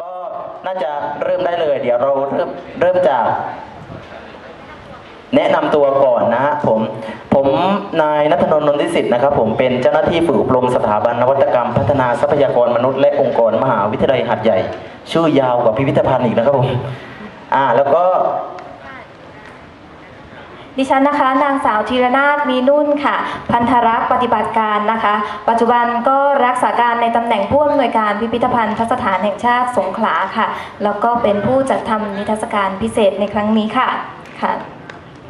ก็น่าจะเริ่มได้เลย เดี๋ยวเราเริ่มเริ่มจาก แนะนำตัวก่อนนะฮะผม ผมนายนัทนนท์นนทิสิทธิ์นะครับผมเป็นเจ้าหน้าที่ฝึกอบรมสถาบันนวัตกรรม พัฒนาทรัพยากรมนุษย์และองค์กรมหาวิทยาลัยหัดใหญ่ ชื่อยาวกว่าพิพิธภัณฑ์อีกนะครับผม อ่า แล้วก็ ดิฉันนะคะ นางสาวธีรนาถมีนุ่นค่ะ พันธรักษ์ปฏิบัติการนะคะ ปัจจุบันก็รักษาการในตำแหน่งผู้อำนวยการพิพิธภัณฑ์สถานแห่งชาติสงขลาค่ะ แล้วก็เป็นผู้จัดทำนิทรรศการพิเศษในครั้งนี้ค่ะค่ะ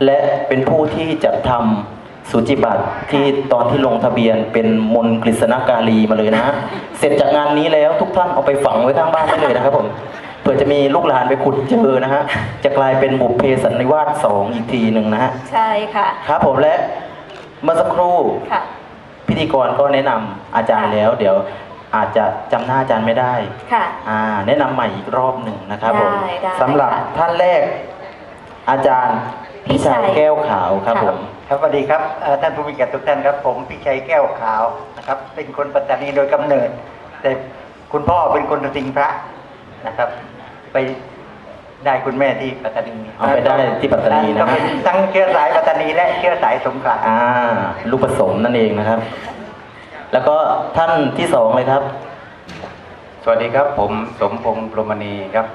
และเป็นผู้ที่จะทำสุจิบัตรที่ตอนที่ลงทะเบียนเป็นมนกฤษณการีมาเลยนะฮะเสร็จจากงานนี้แล้วทุกท่านเอาไปฝังไว้ข้างบ้านได้เลยนะครับผม เผื่อจะมีลูกหลานไปขุดเจอนะฮะ จะกลายเป็นบุพเพสันนิวาสสองอีกทีหนึ่งนะฮะ ใช่ค่ะ ครับผมและเมื่อสักครู่ค่ะ พิธีกรก็แนะนำอาจารย์แล้ว เดี๋ยวอาจจะจำหน้าอาจารย์ไม่ได้ ค่ะ อ่าแนะนำใหม่อีกรอบหนึ่งนะครับผมได้ได้สำหรับค่ะท่านแรก อาจารย์พี่พิชัยชัยแก้วขาวครับค่ะ ผม ครับสวัสดีครับเอ่อท่านผู้มีเกียรติทุกท่านครับ ผมพิชัยแก้วขาวนะครับ เป็นคนปัตตานีโดยกำเนิด แต่คุณพ่อเป็นคนสิงห์พระนะครับ ไปได้คุณแม่ที่ปัตตานีเอาไปได้ที่ปัตตานีนะก็เป็นทั้งเชื้อสายปัตตานีและเชื้อสายสงขลาอ่า ลูกผสมนั่นเองนะครับ แล้วก็ท่านที่สองเลยครับ สวัสดีครับ ผมสมพงษ์พรหมณีครับ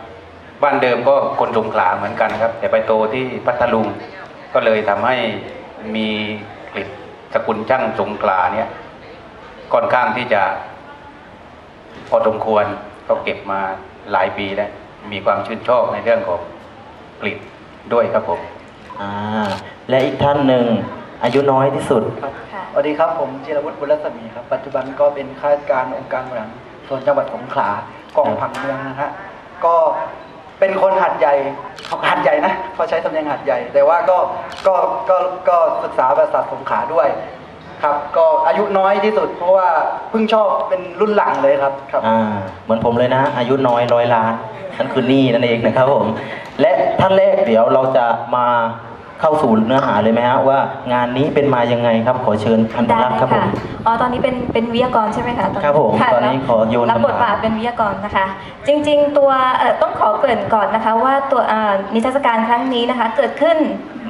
บ้านเดิมก็คนสงขลาเหมือนกันครับ แต่ไปโตที่พัทลุง ก็เลยทำให้มีกลิ่นสกุลช่างสงขลาเนี่ยค่อนข้างที่จะพอสมควรก็เก็บมาหลายปีแล้ว มีความชื่นชอบในเรื่องของกลิ่นด้วยครับผมอ่าและอีกท่านหนึ่งอายุน้อยที่สุดค่ะ สวัสดีครับผมจิรวุฒิบุญรัศมีครับ ปัจจุบันก็เป็นข้าราชการองค์การบริหารส่วนจังหวัดสงขลากองผังเมืองนะฮะก็เป็นคนหัดใหญ่เขาหัดใหญ่นะเขาใช้สำเนียงหัดใหญ่ แต่ว่าก็ก็ก็ก็ศึกษาภาษาสงขลาด้วย ครับก็อายุน้อยที่สุด เพราะว่าเพิ่งชอบเป็นรุ่นหลังเลยครับครับ อ่าเหมือนผมเลยนะ อายุน้อยร้อยล้านนั่นคือหนี่นั่นเองนะครับผม และท่านแรกเดี๋ยวเราจะมาเข้าสู่เนื้อหาเลยไหมฮะว่างานนี้เป็นมายังไงครับ ขอเชิญพันธุได้รักษ์ครับผค่ะม อ๋อตอนนี้เป็นเป็นวิทยากรใช่ไหมคะตอนนี้ครับผมะตอนนี้ขอโยนรับบทคำถาม บาทเป็นวิทยากรนะคะ จริง ๆ ตัวเอ่อต้องขอเกริ่นก่อนนะคะ ว่าตัวอ่านิทรรศการครั้งนี้นะคะ เกิดขึ้น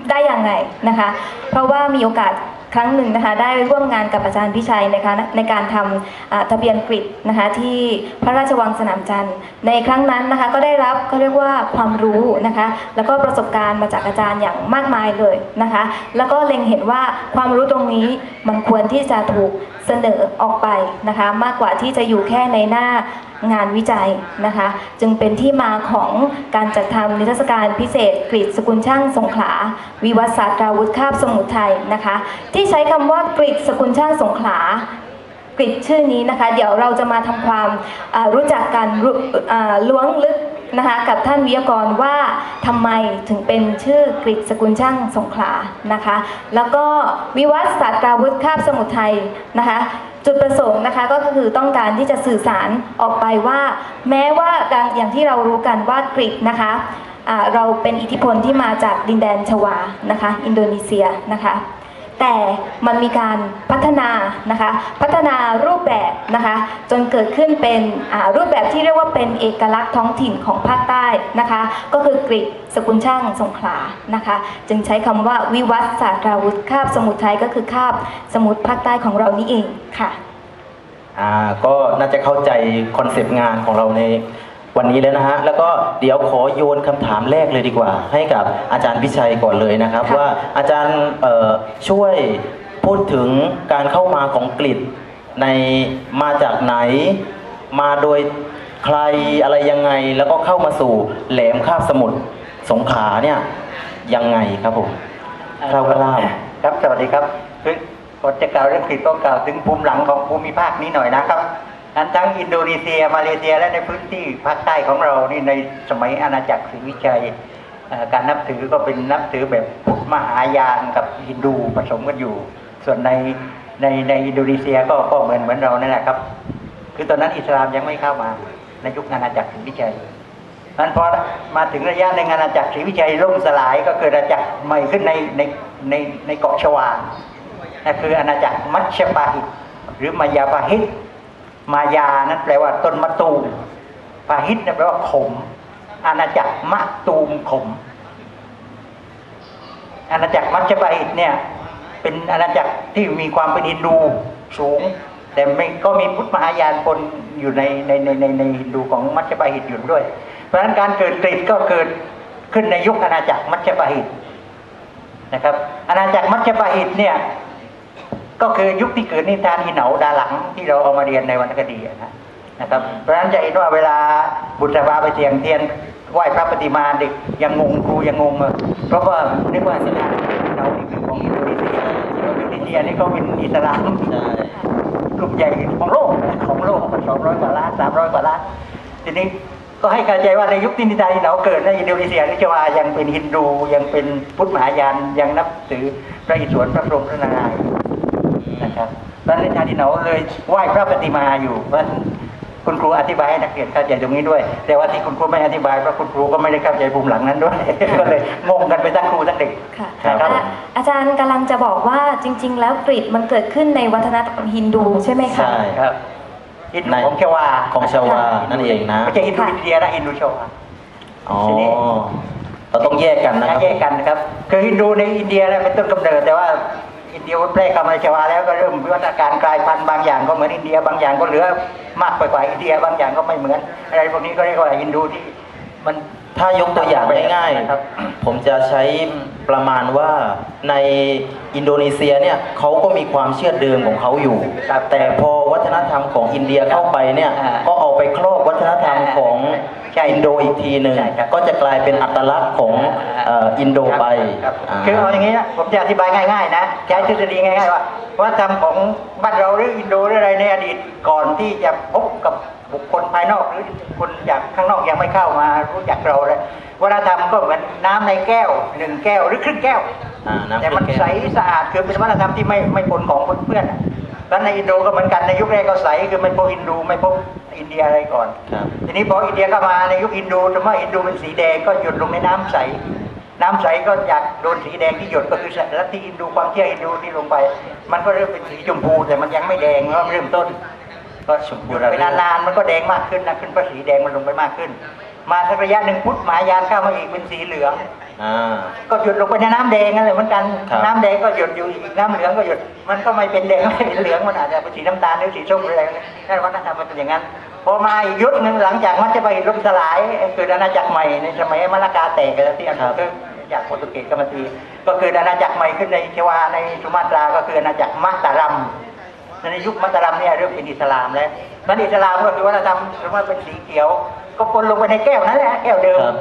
ได้อย่างไรนะคะ เพราะว่ามีโอกาส ครั้งหนึ่งนะคะได้ร่วมงานกับอาจารย์พิชัยนะคะในการทำทะเบียนกริดนะคะที่พระราชวังสนามจันทร์ ในครั้งนั้นนะคะก็ได้รับเขาเรียกว่าความรู้นะคะแล้วก็ประสบการณ์มาจากอาจารย์อย่างมากมายเลยนะคะแล้วก็เล็งเห็นว่าความรู้ตรงนี้มันควรที่จะถูกเสนอออกไปนะคะมากกว่าที่จะอยู่แค่ในหน้า งานวิจัยนะคะ จึงเป็นที่มาของการจัดทำนิทรรศการพิเศษกรีดสกุลช่างสงขลา วิวัฒน์ศาสตราวุธคาบสมุทรไทยนะคะ ที่ใช้คำว่ากรีดสกุลช่างสงขลากริดชื่อนี้นะคะ เดี๋ยวเราจะมาทำความรู้จักกันล้วงลึกนะคะกับท่านวิทยากรว่าทำไมถึงเป็นชื่อกริดสกุลช่างสงขลานะคะ แล้วก็วิวัฒน์ศาสตราวุธคาบสมุทรไทยนะคะ จุดประสงค์นะคะก็คือต้องการที่จะสื่อสารออกไปว่า แม้ว่าดังอย่างที่เรารู้กันว่ากรีกนะคะะเราเป็นอิทธิพลที่มาจากดินแดนชวานะคะ อินโดนีเซียนะคะ แต่มันมีการพัฒนานะคะพัฒนารูปแบบนะคะจนเกิดขึ้นเป็นรูปแบบที่เรียกว่าเป็นเอกลักษณ์ท้องถิ่นของภาคใต้นะคะก็คือกริกสกุลช่างสงขลานะคะจึงใช้คำว่าวิวัฒศาสตราวุธคาบสมุทรไทยก็คือคาบสมุทรภาคใต้ของเรานี่เองค่ะก็น่าจะเข้าใจคอนเซปต์งานของเราใน วันนี้แล้วนะฮะแล้วก็เดี๋ยวขอโยนคำถามแรกเลยดีกว่า ให้กับอาจารย์พิชัยก่อนเลยนะครับ ค่ะ ว่าอาจารย์เอ่อช่วยพูดถึงการเข้ามาของกลิ่นในมาจากไหน มาโดยใครอะไรยังไง แล้วก็เข้ามาสู่แหลมคาบสมุทรสงขลาเนี่ยยังไงครับผมคร่าวๆครับสวัสดีครับคือก่อนจะกล่าวเรื่องกลิ่นก็กล่าวถึงภูมิหลังของภูมิภาคนี้หน่อยนะครับ ทั้งทั้งอินโดนีเซียมาเลเซียและในพื้นที่ภาคใต้ของเรานี่ในสมัยอาณาจักรศรีวิชัยการนับถือก็เป็นนับถือแบบพุทธมหายานกับฮินดูผสมกันอยู่ ส่วนในในในอินโดนีเซียก็ก็เหมือนเหมือนเรานั่นแหละครับ คือตอนนั้นอิสลามยังไม่เข้ามาในยุคอาณาจักรศรีวิชัยนั้นพอมาถึงระยะในงานอาณาจักรศรีวิชัยล่มสลายก็เกิดอาณาจักรใหม่ขึ้นในในในในเกาะชวานั่นคืออาณาจักรมัชฌปาหิตหรือมายาปาหิต มายานั้นแปลว่าต้นมะตูมปาหิตนี่ยแปลว่าขม อาณาจักรมะตูมขม อาณาจักรมัจจปาหิตเนี่ย เป็นอาณาจักรที่มีความเป็นฮินดูสูง แต่ก็มีพุทธมหายานปนอยู่ในในในในในฮินดูของมัจจปาหิตอยู่ด้วย เพราะฉะนั้นการเกิดกรีกก็เกิดขึ้นในยุคอาณาจักรมัจจปาหิตนะครับ อาณาจักรมัจจปาหิตเนี่ย ก็คือยุคที่เกิดนิทานอีเหนาดาหลังที่เราเอามาเรียนในวรรณคดีอะนะนะครับ เพราะฉะนั้นจะเห็นว่าเวลาบุตรบาไปเทียงเทียนไหว้พระปฏิมาเด็กยังงงครูยังงงอะเพราะว่านึกว่าสถานอีเหนานี่คือของอินโดนีเซียอินโดนีเซียนี่ก็เป็นอิสลามใช่กลุ่มใหญ่ของโลกของโลกสองร้อยกว่าล้านสามร้อยกว่าล้านทีนี้ก็ให้เข้าใจว่าในยุคที่นิทานอีเหนาเกิดในอินโดนีเซียนี่จะว่ายังเป็นฮินดูยังเป็นพุทธมหายานยังนับถือพระอิศวรพระพรหมพระนารายณ์ นะครับพระนิทานที่เหนาเลยไหว้พระปฏิมาอยู่เพราะฉะนั้นคุณครูอธิบายให้นักเรียนเข้าใจตรงนี้ด้วย แต่ว่าที่คุณครูไม่อธิบายเพราะคุณครูก็ไม่ได้เข้าใจภูมิหลังนั้นด้วยก็เลยงงกันไปทั้งครูทั้งเด็กค่ะนะครับอะอาจารย์กำลังจะบอกว่าจริง ๆ แล้วกรีกมันเกิดขึ้นในวัฒนธรรมฮินดูใช่ไหมคะใช่ครับฮินดูในของชวาของชาวานั่นเองนะไม่ใช่ฮินดูอินเดียนะฮินดูชวาอ๋อทีนี้เราต้องแยกกันนะครับแยกกันนะครับคือฮินดูในอินเดียเนี่ยเป็นต้นกำเนิดแต่ว่าอิน เดียแพร่เข้ามาในชวาแล้วก็เริ่มวิวัฒนาการกลายพันธุ์บางอย่างก็เหมือนอินเดีย บางอย่างก็เหลือมากไปกว่าอินเดียบางอย่างก็ไม่เหมือน อะไรพวกนี้ก็เรียกว่าฮินดูที่มันถ้ายกตัวอย่างง่ายนะครับๆผมจะใช้ ประมาณว่าในอินโดนีเซียเนี่ยเขาก็มีความเชื่อเดิมของเขาอยู่ครับแต่พอวัฒนธรรมของอินเดียเข้าไปเนี่ยอ่าก็เอาไปครอบวัฒนธรรมของใช่อินโดอีกทีหนึ่งใช่ครับก็จะกลายเป็นอัตลักษณ์ของเอ่ออินโดไปครับาคือเอาอย่างนี้นะผมจะอธิบายง่ายๆนะใช้ทฤษฎีง่ายๆว่าวัฒนธรรมของบ้านเราหรืออินโดหรืออะไรในอดีตก่อนที่จะพบกับบุคคลภายนอกหรือคนจากข้างนอกยังไม่เข้ามารู้จักเราเลยวัฒนธรรมก็เหมือนน้ำในแก้วหนึ่งแก้วหรือครึ่งแก้ว อ่าน้ำแต่มันครึ่งใสแก้วสะอาดคือเป็นวัฒนธรรมที่ไม่ไม่ปนของเพื่อนๆอะแล้วในอินโดก็เหมือนกันในยุคแรกก็ใสคือไม่พบอินโดไม่พบอินเดียอะไรก่อนครับทีนี้พออินเดียเข้ามาในยุคอินโดสมมติว่าอินโดเป็นสีแดงก็หยดลงในน้ำใส น้ำใสก็อยากโดนสีแดงที่หยดก็คือลัทธิอินโดความเชื่ออินโดที่ลงไป มันก็เริ่มเป็นสีชมพูแต่มันยังไม่แดงเพราะมันเริ่มต้น ก็ชมพูไปนานๆมันก็แดงมากขึ้นนะขึ้นเพราะสีแดงมันลงไปมากขึ้น มาสักระยะหนึ่งพุทธมหายานเข้ามาอีกเป็นสีเหลือง อ่า ก็หยดลงไปในน้ำแดงนั่นแหละเหมือนกัน ครับ น้ำแดงก็หยดอยู่อีกน้ำเหลืองก็หยด มันก็ไม่เป็นแดงไม่เป็นเหลืองมันอาจจะเป็นสีน้ำตาลหรือสีส้มหรืออะไรนั่นวัฒนธรรมมันเป็นอย่างนั้น พอมาอีกยุคหนึ่งหลังจากมัจจะไปล่มสลายเกิดอาณาจักรใหม่ในสมัยมาลากาแตกกันที่อังกฤษก็จากโปรตุเกสก็มาตีก็เกิดอาณาจักรใหม่ขึ้นในเชวาในสุมาตราก็คืออาณาจักรมัตตารัม ในยุคมัตตารัมเนี่ยเริ่มเป็นอิสลามแล้วมันอิสลามก็คือวัฒนธรรมสมมติว่าเป็นสีเขียว ก็ปนลงไปในแก้วนั่นแหละแก้วเดิมครับ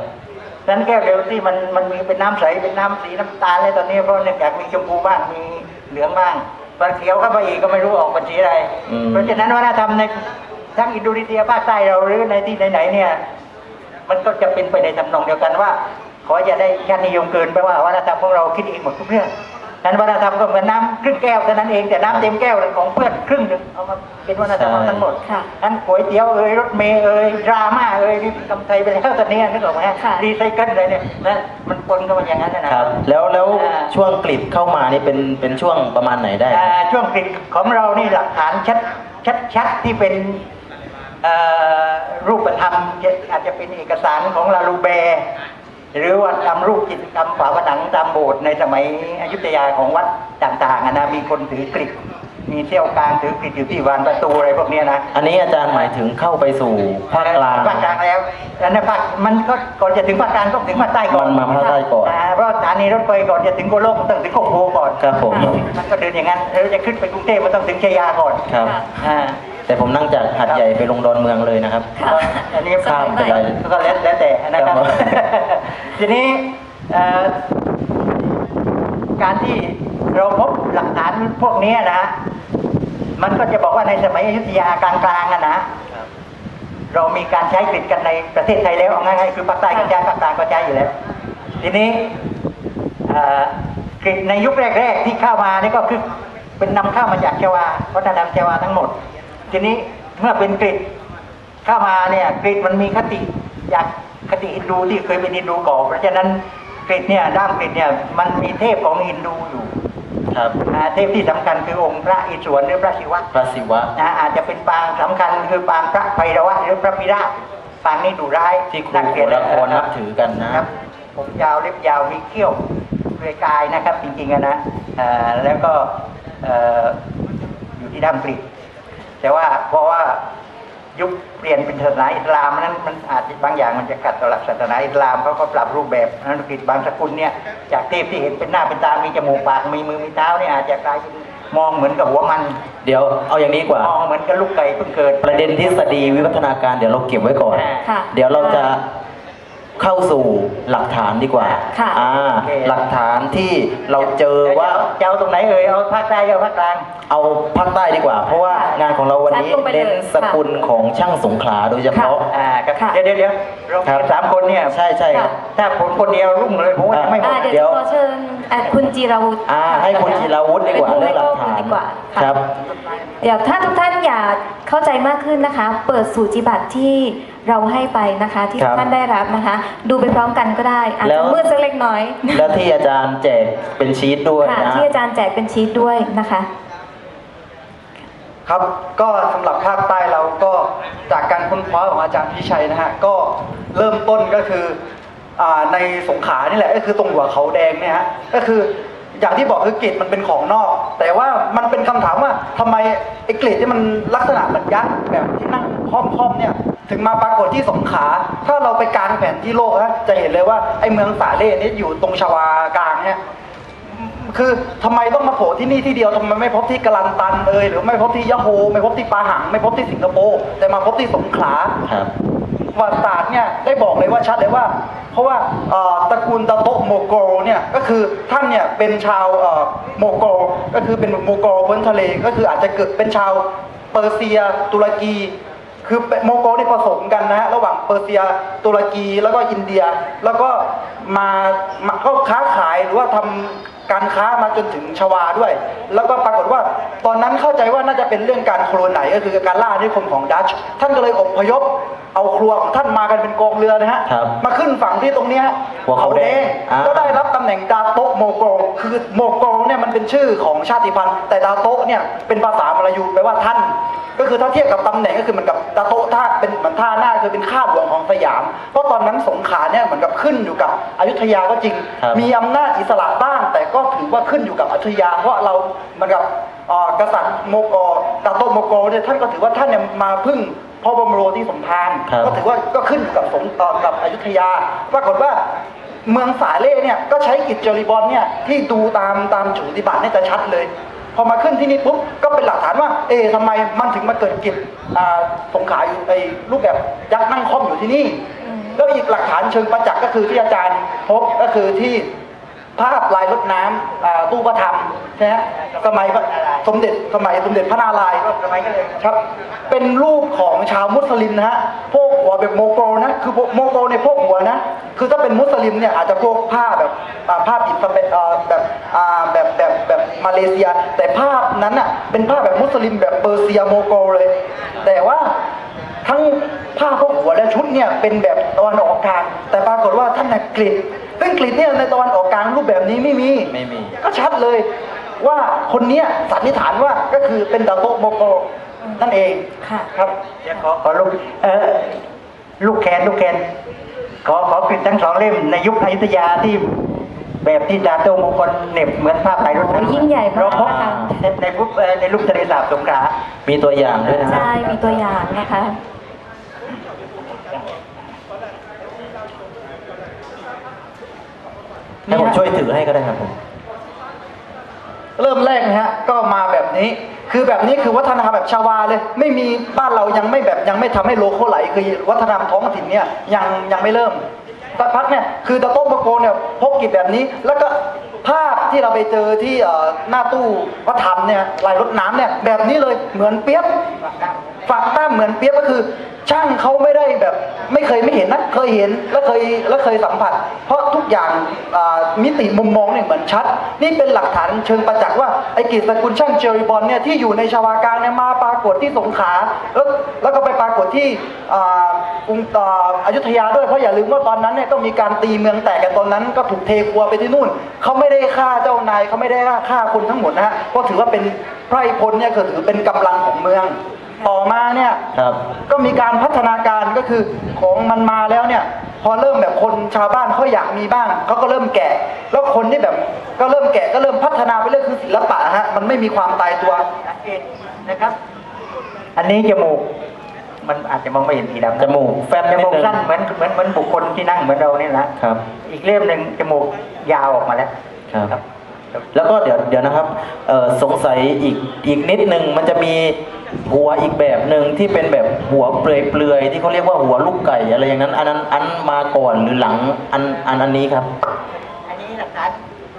นั้นแก้วเดิมที่มันมันมีเป็นน้ำใสเป็นน้ำสีน้ำตาลเลยตอนนี้เพราะเนื่องจากมีชมพูบ้างมีเหลืองบ้างพอเขียวเข้าไปอีกก็ไม่รู้ออกเป็นสีอะไรอืมเพราะฉะนั้นวัฒนธรรมในทั้งอินโดนีเซียภาคใต้เราหรือในที่ไหนๆเนี่ยมันก็จะเป็นไปในทำนองเดียวกันว่า ขออย่าได้ชาตินิยมเกินไปว่าวัฒนธรรมของเราคิดเองหมดทุกเรื่อง นั้นวัฒนธรรมก็เหมือนน้ำครึ่งแก้วเท่านั้นเองแต่น้ำเต็มแก้วของเพื่อนครึ่งหนึ่งเอามาเป็นวัฒนธรรมทั้งหมดค่ะนั้นก๋วยเตี๋ยวเอ่ยรถเมล์เอ่ยดราม่าเอ่ยนี่กำไทยไปแล้วตอนนี้นึกออกไหมฮะค่ะรีไซเคิลอะไรเนี่ยนะมันปนกันมาอย่างนั้นนะนะครับแล้วแล้วอ่าช่วงกลิบเข้ามานี่เป็นเป็นช่วงประมาณไหนได้ครับอ่าช่วงกรีกของเรานี่หลักฐานชัดชัดชัดที่เป็นเอ่อรูปธรรมอาจจะเป็นเอกสารของลาลูแบร์ หรือว่าทำรูปจิตรกรรมฝาผนังตามโบสถ์ในสมัยอยุธยาของวัดต่างๆอะนะมีคนถือกริดมีเที่ยวกลางถือกริดอยู่ที่วานประตูอะไรพวกเนี้ยนะอันนี้อาจารย์หมายถึงเข้าไปสู่ภาคกลางภาคกลางแล้วแล้วในภาคมันก็ก่อนจะถึงภาคกลางต้องถึงภาคใต้ก่อนมันมาภาคใต้ก่อนาเพราะสถานีรถไฟก่อนจะถึงโกโลกมันต้องถึงโคกโพก่อนครับผมมันก็เดินอย่างนั้นเราจะขึ้นไปกรุงเทพมันต้องถึงชัยยาก่อนครับอ่าแต่ผมนั่งจากหัดใหญ่ไปลงดอนเมืองเลยนะครับค่ะอันนี้ข้ามไปได้ก็แล้วแล้วแต่นะครับครับผม ทีนี้การที่เราพบหลักฐานพวกนี้นะ มันก็จะบอกว่าในสมัยอยุธยากลางๆอะนะเรามีการใช้กฤษกันในประเทศไทยแล้วเอาง่ายๆคือภาคใต้ก็ใช้ภาคกลางก็ใช้อยู่แล้ว ทีนี้เอ่อกฤษในยุคแรก ๆ ที่เข้ามานี่ก็คือเป็นนำเข้ามาจากชวาวัฒนธรรมชวาทั้งหมด ทีนี้เมื่อเป็นกฤษเข้ามาเนี่ยกฤษมันมีคติจาก คติฮินดูที่เคยเป็นฮินดูก่อนเพราะฉะนั้นกฤษเนี่ยด้ามกฤษเนี่ยมันมีเทพของฮินดูอยู่ครับอ่าเทพที่สำคัญคือองค์พระอิศวรหรือพระศิวะพระศิวะนะอาจจะเป็นปางสำคัญคือปางพระไพรวะหรือพระพิราบพปางนี้ดุร้ายที่ครูน่าเกลียดละครนับถือกันนะครับผมยาวเล็บยาวมีเขี้ยวเปลือยกายนะครับจริงๆอะนะเอ่อแล้วก็เอ่ออยู่ที่ด้ามกรีกแต่ว่าเพราะว่า ยุคเปลี่ยนเป็นศาสนาอิสลามนั้นมันอาจจะบางอย่างมันจะขัดต่อหลักศาสนาอิสลามเขาก็ปรับรูปแบบนั้นกฤษบางสกุลเนี่ยจากเทพที่เห็นเป็นหน้าเป็นตา มีจมูกปากมีมือมีเท้าเนี่ยอาจจะกลายเป็นมองเหมือนกับหัวมัน เดี๋ยวเอาอย่างนี้ดีกว่ามองเหมือนกับลูกไก่เพิ่งเกิด ประเด็นทฤษฎีวิวัฒนาการเดี๋ยวเราเก็บไว้ก่อนค่ะเดี๋ยวเราจะ เข้าสู่หลักฐานดีกว่าค่ะอ่า โอเค หลักฐานที่เราเจอว่าจะเอาตรงไหนเอ่ยเอาภาคใต้เอาภาคกลาง เอาภาคใต้ดีกว่า เพราะว่าค่ะงานของเราวันนี้ชัดลงไปเลยเน้นสกุลของช่างสงขลาโดยเฉพาะอ่าครับค่ะเดี๋ยวเดี๋ยวเดี๋ยวเราครับ สามคนเนี่ยใช่ใช่ครับ ถ้าผมคนเดียวรุ่งเลยผมว่าจะไม่หมอ่าดเดี๋ยวเดี๋ยวจะขอเชิญอะคุณจีราวุฒิอ่าให้คุณธีรวุฒิดีกว่าเป็นผู้เรื่องหลักฐานให้ข้อมูลดีกว่าค่ะครับเดี๋ยวถ้าทุกท่านอยากเข้าใจมากขึ้นนะคะ เปิดสูจิบัตรที่เราให้ไปนะคะ ที่ครับท่านได้รับนะคะ ดูไปพร้อมกันก็ได้อาจแล้จะวมืดสักเล็กน้อย แล้วที่อาจารย์แจกเป็นชีตด้วยค่ะนะที่อาจารย์แจกเป็นชีตด้วยนะคะ ครับก็สำหรับภาคใต้เราก็จากการค้นคว้าของอาจารย์พิชัยนะฮะก็เริ่มต้นก็คืออ่าในสงขลานี่แหละก็คือตรงหัวเขาแดงเนี่ยฮะก็คือ อย่างที่บอกคือกรีดมันเป็นของนอก แต่ว่ามันเป็นคำถามว่าทำไมไอ้กรีดที่มันลักษณะเหมือนยักษ์แบบที่นั่งค่อมๆเนี่ยถึงมาปรากฏที่สงขา ถ้าเราไปกางแผนที่โลกนะจะเห็นเลยว่าไอ้เมืองสาเล่นี่อยู่ตรงชวากลางเนี่ยคือทำไมต้องมาโผล่ที่นี่ที่เดียวทำไมไม่พบที่กลันตันเอยหรือไม่พบที่ยะโฮไม่พบที่ปาหัง ไม่พบที่สิงคโปร์แต่มาพบที่สงขลาครับ ประวัติศาสตร์เนี่ยได้บอกเลยว่าชัดเลยว่า เพราะว่าตระกูลตาโตโมโกเนี่ยก็คือท่านเนี่ยเป็นชาวโมโกก็คือเป็นโมโกบนทะเลก็คืออาจจะเกิดเป็นชาวเปอร์เซียตุรกี คือโมโกลเนี่ผสมกันนะฮะระหว่างเปอร์เซียตุรกีแล้วก็อินเดีย แล้วก็มามาก็ค้าขายหรือว่าทำ การค้ามาจนถึงชวาด้วย แล้วก็ปรากฏว่าตอนนั้นเข้าใจว่าน่าจะเป็นเรื่องการโคโลไนก็คือการล่าอาณานิคมของดัตช์ท่านก็เลยอพยพเอาครัวของท่านมากันเป็นกองเรือนะฮะครับมาขึ้นฝั่งที่ตรงเนี้ยหัวเขาแดงอ่าก็ได้รับตำแหน่งดาโตะโมโกลคือโมโกลเนี่ยมันเป็นชื่อของชาติพันธุ์ แต่ดาโตะเนี่ยเป็นภาษามลายูแปลว่าท่าน ก็คือถ้าเทียบกับตำแหน่งก็คือเหมือนกับดาโตะท่าเป็นเหมือนท่าหน้าคือเป็นข้าหลวงของสยาม เพราะตอนนั้นสงขลาเนี่ยเหมือนกับขึ้นอยู่กับอยุธยาก็จริงครับมีอำนาจอิสระบ้างแต่ก็ถือว่าขึ้นอยู่กับอยุธยาเพราะเราเหมือนกับเอ่อกษัตริย์โมโกดาโตะโมโกเนี่ยท่านก็ถือว่าท่านเนี่ยมาพึ่งพ่อบรมโรที่สมภารครับก็ถือว่าก็ขึ้นอยู่กับสงเอ่อกับอยุธยาปรากฏว่าเมืองสาเล่เนี่ยก็ใช้กิจจริบอลเนี่ยที่ดูตามตามสูติบัตรเนี่ยจะชัดเลย พอมาขึ้นที่นี่ปุ๊บก็เป็นหลักฐานว่า เอ๊ะทำไมมันถึงมาเกิดกิจอ่าสงขลาอยู่ไอ้รูปแบบยักษ์นั่งค่อมอยู่ที่นี่อืมแล้วอีกหลักฐานเชิงประจักษ์ก็คือที่อาจารย์พบก็คือที่ ภาพลายรถน้ำอ่าตู้พระธรรมนะฮะสมัยสมเด็จสมัยสมเด็จพระนารายณ์เลยครับ เป็นรูปของชาวมุสลิมนะฮะพวกหัวแบบโมโกนะคือโมโกลเนี่ยพวกหัวนะคือถ้าเป็นมุสลิมเนี่ยอาจจะพวกผ้าแบบอ่าผ้าปิดสเปนอ่าแบบแบบแบบแบบมาเลเซีย แต่ภาพนั้นอะเป็นภาพแบบมุสลิมแบบเปอร์เซียโมโกเลย แต่ว่าทั้งผ้าพวกหัวและชุดเนี่ยเป็นแบบ ตะวันออกกลาง แต่ปรากฏว่าท่านน่ะกรีดซึ่งกรีดเนี่ยในตะวันออกกลางรูปแบบนี้ไม่มีไม่มี ก็ชัดเลยว่าคนเนี้ยสันนิษฐานว่าก็คือเป็นดาโตะโมโกลนั่นเองค่ะครับเดี๋ยวขอขอลูกเออลูกแคนลูกแคนขอขอกริดทั้งสองเล่มในยุคอยุธยาที่แบบที่ดาโตมงคลเหน็บเหมือนภาพถ่ายรถโอ้ยิ่งใหญ่มากเราพบนะคะในในรูปเอ่อในรูปทะเลสาบสงขลามีตัวอย่างด้วยนะฮะใช่มีตัวอย่างนะคะ ให้ผมช่วยถือให้ก็ได้ครับผมเริ่มแรกนะฮะก็มาแบบนี้ คือแบบนี้คือวัฒนธรรมแบบชาวาเลย ไม่มีบ้านเรายังไม่แบบยังไม่ทำให้โลโก้ไหลคือวัฒนธรรมท้องถิ่นเนี่ยยังยังไม่เริ่มสักพักเนี่ยคือตะโต้มะโกเนี่ยพกกิบแบบนี้ แล้วก็ภาพที่เราไปเจอที่เอ่อหน้าตู้พระธรรมเนี่ยลายรถน้ำเนี่ยแบบนี้เลยเหมือนเปียบฝักต้ามเหมือนเปียบก็คือ ช่างเขาไม่ได้แบบไม่เคยไม่เห็นนะเคยเห็นและเคยและเคยสัมผัส เพราะทุกอย่างมิติมุมมองเนี่ยเหมือนชัด นี่เป็นหลักฐานเชิงประจักษ์ว่าไอ้กิจสกุลช่างเจอริบอลเนี่ยที่อยู่ในชาวากลางเนี่ยมาปรากฏที่สงขลาแล้วแล้วก็ไปปรากฏที่กรุงอ่าอยุธยาด้วยเพราะอย่าลืมว่าตอนนั้นเนี่ยก็มีการตีเมืองแตกกันตอนนั้นก็ถูกเทครัวไปที่นู่นเขาไม่ได้ฆ่าเจ้านายเขาไม่ได้ฆ่าคนทั้งหมดนะฮะเพราะถือว่าเป็นไพร่พลเนี่ยก็ถือเป็นกำลังของเมือง ต่อมาเนี่ยครับ ก็มีการพัฒนาการก็คือของมันมาแล้วเนี่ย พอเริ่มแบบคนชาวบ้านเขาอยากมีบ้างเขาก็เริ่มแกะ แล้วคนที่แบบก็เริ่มแกะก็เริ่มพัฒนาไปเรื่อยคือศิลปะฮะมันไม่มีความตายตัวสังเกตนะครับ อันนี้จมูก มันอาจจะมองไม่เห็นสีดำนะจมูกแฟบจนิดมูกนึงสั้นเหมือนเหมือนเหมือนบุคคลที่นั่งเหมือนเรานี่แหละครับ อีกเล่มหนึ่งจมูกยาวออกมาแล้ว ครับ แล้วก็เดี๋ยวเดี๋ยวนะครับเอ่อสงสัยอีกอีกนิดนึงมันจะมี หัวอีกแบบหนึ่งที่เป็นแบบหัวเปลือยๆที่เขาเรียกว่าหัวลูกไก่อะไรอย่างนั้น อันนั้นอันมาก่อนหรือหลังอันอันอันนี้ครับ อันนี้หลักฐาน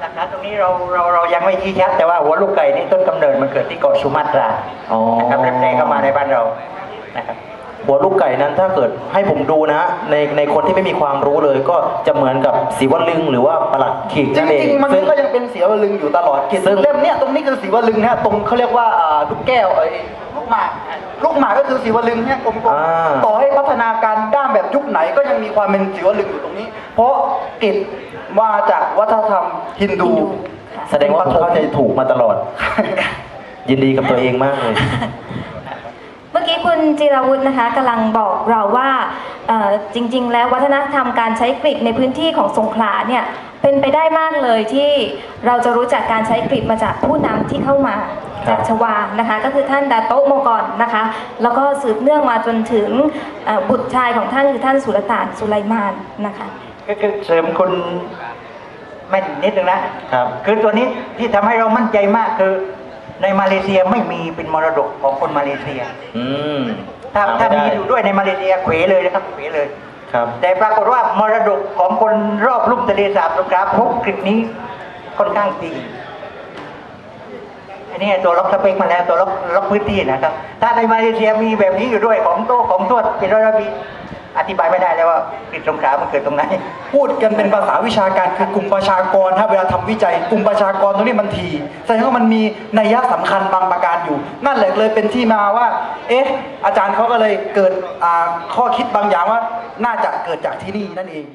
หลักฐานตรงนี้เราเราเรายังไม่ชี้ชัดแต่ว่าหัวลูกไก่นี่ต้นกำเนิดมันเกิดที่เกาะสุมาตราอ๋อนะครับเร่เข้ามาในบ้านเรานะครับหัวลูกไก่นั้นถ้าเกิดให้ผมดูนะฮะในในคนที่ไม่มีความรู้เลยก็จะเหมือนกับสีวลึงหรือว่าประหลัดขีกจนั่นเองริงๆมันซึ่งก็ยังเป็นสีวลึงอยู่ตลอดกิจซึ่งเล่มเนี่ยตรงนี้คือสีวลึงนะฮะตรงเขาเรียกว่าอ่าลูกแก้วไอ้ลูก หมาก ลูกหมากก็คือสีวลึงเนี่ยกลมอ่า ๆต่อให้พัฒนาการด้านแบบยุคไหนก็ยังมีความเป็นสีวลึงอยู่ตรงนี้ เพราะกิจมาจากวัฒนธรรมฮินดูค่ะแสดงว่าผมเข้าใจถูกมาตลอด ยินดีกับตัวเองมากเลย เมื่อกี้คุณจิรวุฒินะคะกำลังบอกเราว่าเอ่อจริง ๆ แล้ววัฒนธรรมการใช้กริดในพื้นที่ของสงขลาเนี่ย เป็นไปได้มากเลยที่เราจะรู้จักการใช้กริดมาจากผู้นำที่เข้ามาครับ จากชวานะคะ ก็คือท่านดาโตะโมกอนนะคะ แล้วก็สืบเนื่องมาจนถึงเอ่อบุตรชายของท่านคือท่านสุลต่านสุไลมานนะคะ ก็คือเสริมคุณแม่นนิดนึงนะครับ คือตัวนี้ที่ทำให้เรามั่นใจมากคือ ในมาเลเซียไม่มีเป็นมรดกของคนมาเลเซีย อืมถ้าหถ้าไได้มีอยู่ด้วยในมาเลเซียเขวเลยนะครับเขวเลย ครับแต่ปรากฏว่ามรดกของคนรอบลุ่มทะเลสาบสงขลาพบคลิปนี้ค่อนข้างดีอันนี้ตัวล็อกสเปกมาแล้วตัวล็อกล็อกพื้นที่นะครับ ถ้าในมาเลเซียมีแบบนี้อยู่ด้วยของโต้ของทวดเป็นร้อยๆปี อธิบายไม่ได้แล้วว่าปิดสงขลามันเกิดตรงไหน พูดกันเป็นภาษาวิชาการคือกลุ่มประชากรถ้าเวลาทำวิจัย กลุ่มประชากรตรงนี้มันทีแสดงว่ามันมีนัยยะสำคัญบางประการอยู่ นั่นแหละเลยเป็นที่มาว่า เอ๊ะ อาจารย์เขาก็เลยเกิดข้อคิดบางอย่างว่าน่าจะเกิดจากที่นี่นั่นเอง